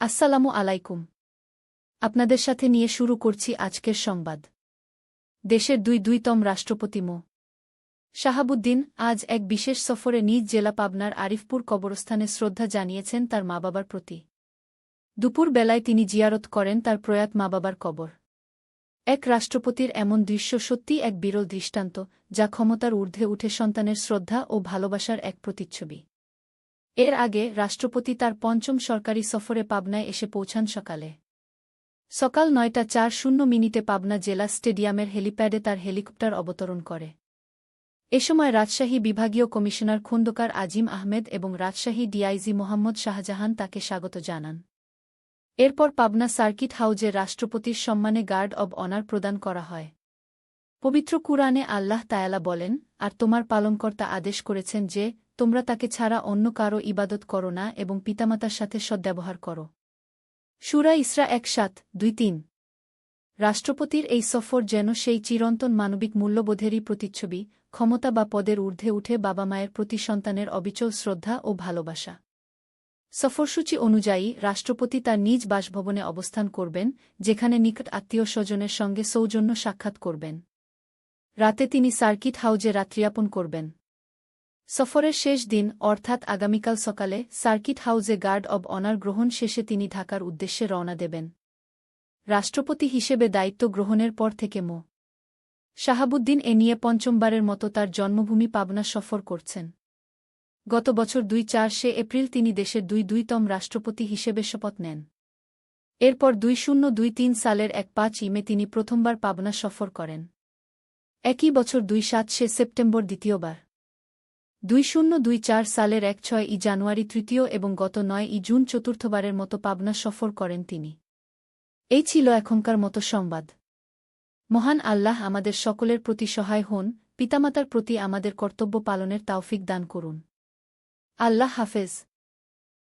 আসসালামু আলাইকুম। আপনাদের সাথে নিয়ে শুরু করছি আজকের সংবাদ। দেশের দুই দুইতম রাষ্ট্রপতি মো। শাহাবুদ্দিন আজ এক বিশেষ সফরে নিজ জেলা পাবনার আরিফপুর কবরস্থানে শ্রদ্ধা জানিয়েছেন তার মা বাবার প্রতি। দুপুর বেলায় তিনি জিয়ারত করেন তার প্রয়াত মা বাবার কবর। এক রাষ্ট্রপতির এমন দৃশ্য সত্যিই এক বিরল দৃষ্টান্ত, যা ক্ষমতার ঊর্ধ্বে উঠে সন্তানের শ্রদ্ধা ও ভালোবাসার এক প্রতিচ্ছবি। এর আগে রাষ্ট্রপতি তার পঞ্চম সরকারি সফরে পাবনায় এসে পৌঁছান সকালে। সকাল নয়টা চার শূন্য মিনিটে পাবনা জেলা স্টেডিয়ামের হেলিপ্যাডে তার হেলিকপ্টার অবতরণ করে। এ সময় রাজশাহী বিভাগীয় কমিশনার খন্দকার আজিম আহমেদ এবং রাজশাহী ডিআইজি মোহাম্মদ শাহজাহান তাকে স্বাগত জানান। এরপর পাবনা সার্কিট হাউজে রাষ্ট্রপতির সম্মানে গার্ড অব অনার প্রদান করা হয়। পবিত্র কুরআনে আল্লাহ তায়ালা বলেন, আর তোমার পালনকর্তা আদেশ করেছেন যে, তোমরা তাকে ছাড়া অন্য কারও ইবাদত করো না এবং পিতামাতার সাথে সদ্ব্যবহার করো। সুরা ইসরা এক সাত দুই তিন। রাষ্ট্রপতির এই সফর যেন সেই চিরন্তন মানবিক মূল্যবোধেরই প্রতিচ্ছবি, ক্ষমতা বা পদের ঊর্ধ্বে উঠে বাবা মায়ের প্রতি সন্তানের অবিচল শ্রদ্ধা ও ভালোবাসা। সফরসূচি অনুযায়ী রাষ্ট্রপতি তার নিজ বাসভবনে অবস্থান করবেন, যেখানে নিকট আত্মীয় স্বজনের সঙ্গে সৌজন্য সাক্ষাৎ করবেন। রাতে তিনি সার্কিট হাউজে রাত্রিয়াপন করবেন। সফরের শেষ দিন, অর্থাৎ আগামীকাল সকালে, সার্কিট হাউজে গার্ড অব অনার গ্রহণ শেষে তিনি ঢাকার উদ্দেশ্যে রওনা দেবেন। রাষ্ট্রপতি হিসেবে দায়িত্ব গ্রহণের পর থেকে মো. শাহাবুদ্দিন এ নিয়ে পঞ্চমবারের মতো তার জন্মভূমি পাবনা সফর করছেন। গত বছর দুই চার সে এপ্রিল তিনি দেশের দুই দুইতম রাষ্ট্রপতি হিসেবে শপথ নেন। এরপর দুই শূন্য দুই তিন সালের এক পাঁচ ইমে তিনি প্রথমবার পাবনা সফর করেন। একই বছর দুই সাত সে সেপ্টেম্বর দ্বিতীয়বার। দুই শূন্য দুই চার সালের এক ছয় ই জানুয়ারি তৃতীয় এবং গত নয় ই জুন চতুর্থবারের মতো পাবনা সফর করেন তিনি। এই ছিল এখনকার মতো সংবাদ। মহান আল্লাহ আমাদের সকলের প্রতি সহায় হন, পিতামাতার প্রতি আমাদের কর্তব্য পালনের তাওফিক দান করুন। আল্লাহ হাফেজ।